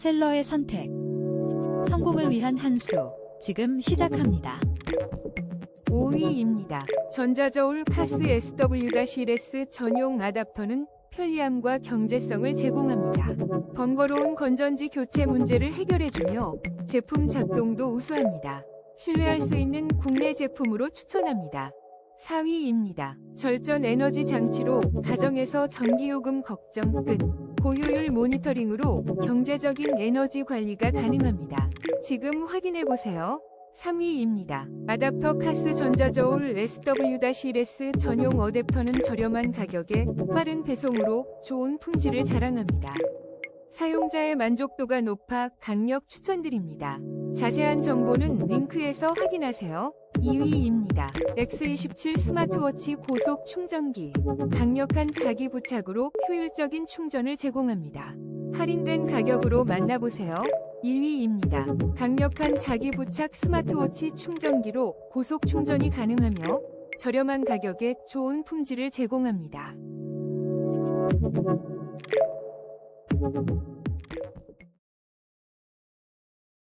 셀러의 선택. 성공을 위한 한 수. 지금 시작합니다. 5위입니다. 전자저울 카스 SW-S 전용 아답터는 편리함과 경제성을 제공합니다. 번거로운 건전지 교체 문제를 해결해주며 제품 작동도 우수합니다. 신뢰할 수 있는 국내 제품으로 추천합니다. 4위입니다. 절전 에너지 장치로 가정에서 전기요금 걱정 끝. 고효율 모니터링으로 경제적인 에너지 관리가 가능합니다. 지금 확인해 보세요. 3위입니다. 아답터 카스 전자저울 SW-S 전용 어댑터는 저렴한 가격에 빠른 배송으로 좋은 품질을 자랑합니다. 사용자의 만족도가 높아 강력 추천드립니다. 자세한 정보는 링크에서 확인하세요. 2위입 니다. X27 스마트워치 고속 충전기. 강력한 자기 부착으로 효율적인 충전을 제공합니다. 할인된 가격으로 만나보세요. 1위입니다. 강력한 자기 부착 스마트워치 충전기로 고속 충전이 가능하며 저렴한 가격에 좋은 품질을 제공합니다.